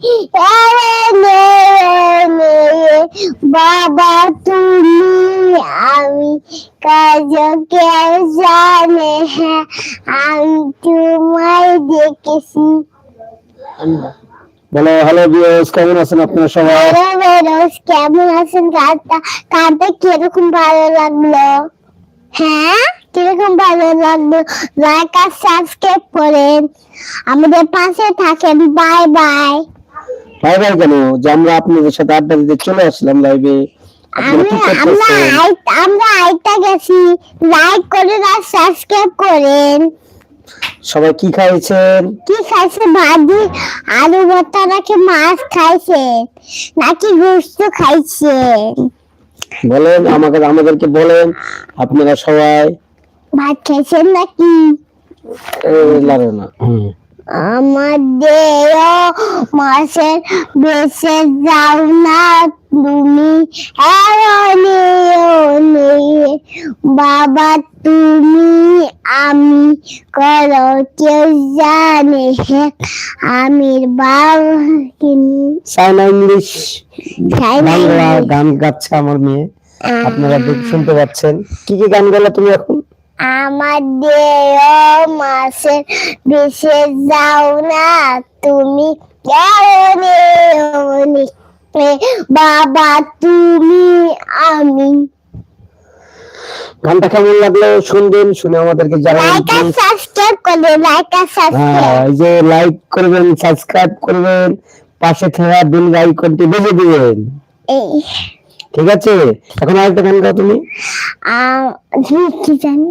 এনে এনে বাবা তুমি আমি কাজ কে জানে হ্যাঁ আমি তোমায় দেখেছি বলো হ্যালো ভিউয়ার্স কেমন আছেন আপনারা সবাই? হ্যালো বেরোস কেমন আছেন? গানটা গানটা কীরকম ভালো লাগল? হ্যাঁ? কীরকম ভালো লাগল? লাইক আর সাবস্ক্রাইব করেন। আমাদের পাশে থাকেন। বাই বাই বাই কেন? যে আমরা আপনাদের সাথে আড্ডা দিতে চলে আসলাম লাইভে আমরা আইটা গেছি। লাইক আর সাবস্ক্রাইব করেন। সবাই কি খাইছেন? কি খাইছে? ভাজি আলু ভর্তা নাকি মাছ খাইছে? নাকি গোস্ত খাইছেন বলেন আমাকে আমাদেরকে বলেন আপনারা সবাই। ভাত খাইছেন নাকি? লারে না। হুম। আমাদের মাসের বেঁচে যাও না তুমি বাবা তুমি আমি করো কেউ জানে আমির বাবা চায়না ইংলিশ বাংলা গান গাচ্ছে আমার মেয়ে। আপনারা শুনতে পাচ্ছেন। কি কি গান গেলা তুমি এখন? আমাদের মাসের বেঁচে যাও না। তুমি বাবা তুমি আমি। গানটা কেমন লাগল? শুনবেন শুনে আমাদেরকে জানাবেন লাইক আর please। সাবস্ক্রাইব করে লাইক আর সাবস্ক্রাইব যে লাইক করবেন সাবস্ক্রাইব করবেন পাশে থাকা বেল আইকনটি বেজে দিবেন। ঠিক আছে? এখন আরেকটা গান গাও তুমি। কি জানি।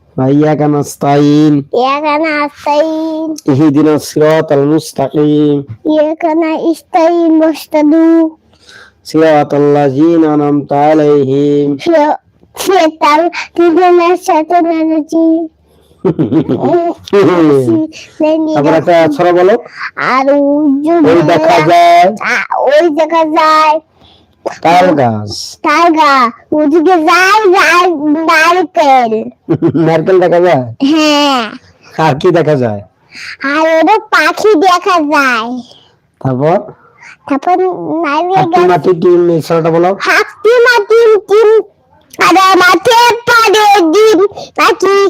وإياك نستعين ইয়া কানা আস্তাইন إياك نستعين ইহদিনা সিরাতাল মুস্তাকিম إياك نستعين واهتدوا সিরাতাল লাযিনা আনআমতা আলাইহিম شيطان تدنا الشيطان الرجيم তারপর একটা ছড়া বলো আর ওই দেখা যায় ওই জায়গা যায় তাল গাছ টাইগা ওদিকে যায় যায় নারকেল নারকেল দেখা যায়? হ্যাঁ। আর কি দেখা যায়? আর ওটা পাখি দেখা যায়। তারপর? তারপর নারকেল মাটি বলো? হাতি টিম তারা মাঠে ডিম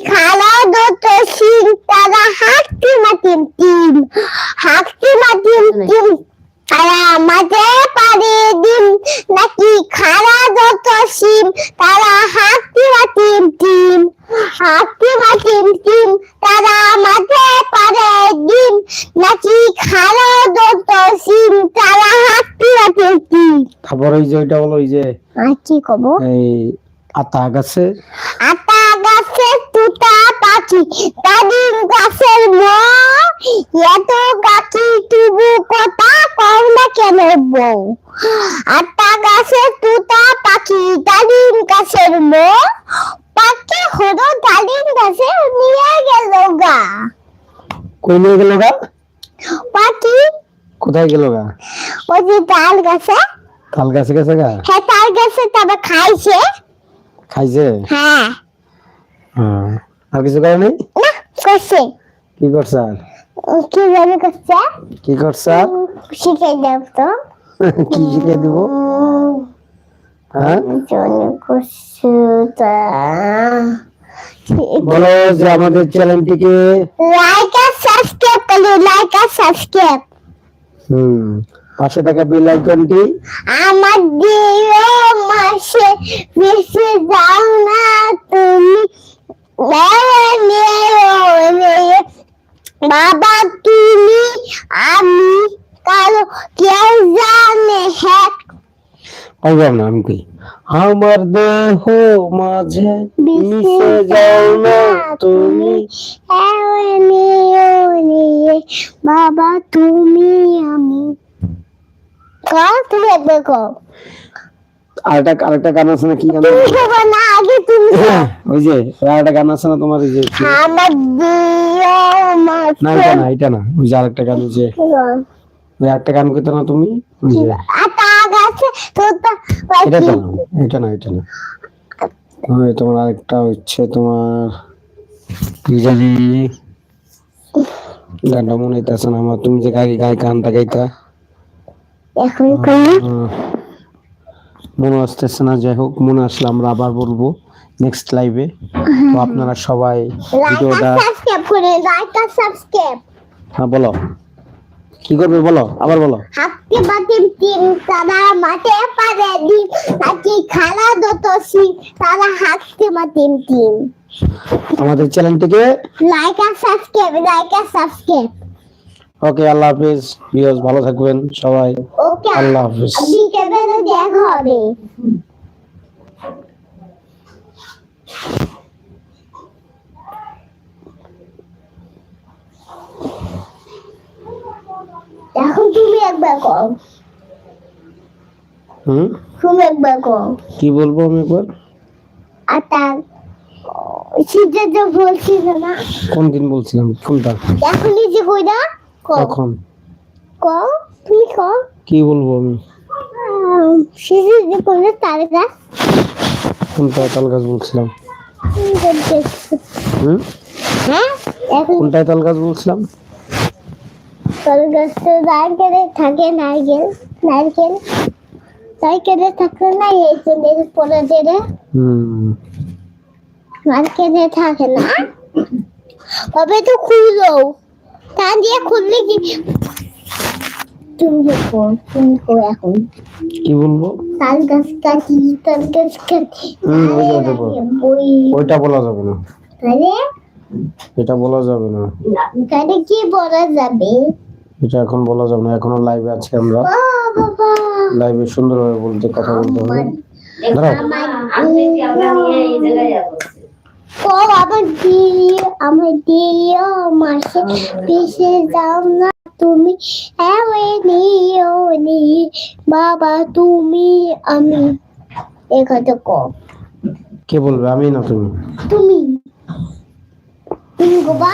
খালা দত সিং তারা হাতি মাটিম টিম হাতি মাটিম টিম তারা মাঠে পারে ডিম নাকি খালা দত সিং তারা হাতি মাটিম টিম হাতি মাটিম টিম তারা মাঠে পারে ডিম নাকি খালা দত সিং তারা হাতি মাটিম টিম তারপর ওই যে ওইটা বলো ওই যে কি কব? এই আতা গাছে। আতা গাছের তুতা পাখি দাদিম গাছের ম এত গাছি তুবু কথা কও না কেন বউ? আতা গাছের তুতা পাখি দাদিম গাছের ম পাখি হলো দাদিম গাছে নিয়ে গেল গা। কই নিয়ে গেল গা? পাখি? কোথায় গেল গা? ওই যে তাল গাছে। তাল গাছে গেছে গা? হ্যাঁ তাল গাছে তবে খাইছে। খাইছে? হ্যাঁ। আর কিছু করে নাই? না করছে। কি করছে কি জানি করছে? কি করছে শিখে দেব তো। কি শিখে দিব? হ্যাঁ? বলো যে আমাদের চ্যানেলটিকে। লাইক আর সাবস্ক্রাইব করো লাইক আর সাবস্ক্রাইব হুম। পাশে থাকা বেল আইকনটি আমার দিও মাসে বেশি যাও না তুমি। বাবা তুমি আমি কালো কেউ জানে হ্যাঁ। পাইলাম না আমি কই? আমার দেহ মাঝে মিশে যাও না তুমি। বাবা তুমি আমি তুমি আরেকটা আরেকটা গান আছে না কি গান তুমি দেখো না আগে ওই যে আরেকটা গান আছে না তোমার ওই যে আমার দিও না এটা না এটা না ওই যে আরেকটা গান যে ওই একটা গান করতে না তুমি? ওই যে আটা গাছে তো তো এটা না এটা না এটা না। ওই তোমার আরেকটা হচ্ছে তোমার কি জানি? গানটা মনে হইতেছে না আমার। তুমি যে গাই গাই গানটা গাইতা। এখন মনে আসতেছে না যাই হোক মনে আসলে আমরা আবার বলব নেক্সট লাইভে তো আপনারা সবাই ভিডিওটা সাবস্ক্রাইব করে লাইক আর সাবস্ক্রাইব হ্যাঁ বলো। কি করবে বলো? আবার বলো। হাতে বাতিম তিন তারা মাঠে পারে দিন নাকি খালা দত সিং তারা হাতে মাতিম তিন আমাদের চ্যানেলটিকে লাইক আর সাবস্ক্রাইব লাইক আর সাবস্ক্রাইব ওকে আল্লাহ হাফিজ। ভিউয়ার্স ভালো থাকবেন সবাই। ওকে আল্লাহ হাফিজ। দেখা হবে। এখন তুমি একবার কর হুম? তুমি একবার কর কি বলব আমি একবার? আর তার শীতের যে বলছিল না? কোন দিন বলছিলাম? কোনটা? এখন নিজে কইরা কর কখন কর তুমি কর কি বলব আমি? শীতের যে বললে তার গাছ। কোনটা তাল গাছ বলছিলাম। হুম? হ্যাঁ? কোনটায় তাল গাছ বলছিলাম? তাল গাছ তো নারকেলে থাকে নারকেল নারকেল। নারকেলে থাকে না এই পরে হুম। নারকেলে থাকে না। কবে তো খুললো। তা দিয়ে খুললে কি? এখন। কি বলব? তাল গাছ কাটি তাল গাছ কাটি। ওইটা বলা যাবে না। তাহলে এটা বলা যাবে না। তাহলে কি বলা যাবে? এটা এখন বলা যাবে না এখনও লাইভে আছে আমরা। লাইভে সুন্দরভাবে বলতে কথা বলতে হবে। দাঁড়াও। ও আমার দিও আমার দিও মাসে পিছে যাও না তুমি। এwe নিও নি বাবা তুমি আমি এখানে কো। কে বলবে? আমি না তুমি? তুমি। তুমি গোবা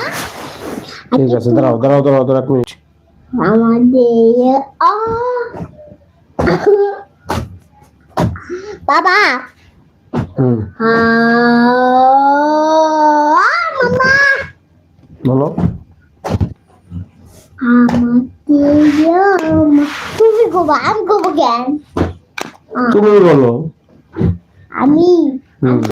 ঠিক আছে দাঁড়াও দাঁড়াও দাঁড়াও দাঁড়াও এক মিনিট। আমাদের আ বাবা। হুম। আ বলো। তুমি গোবো আমি গোবো কেন তুমি বলো। আমি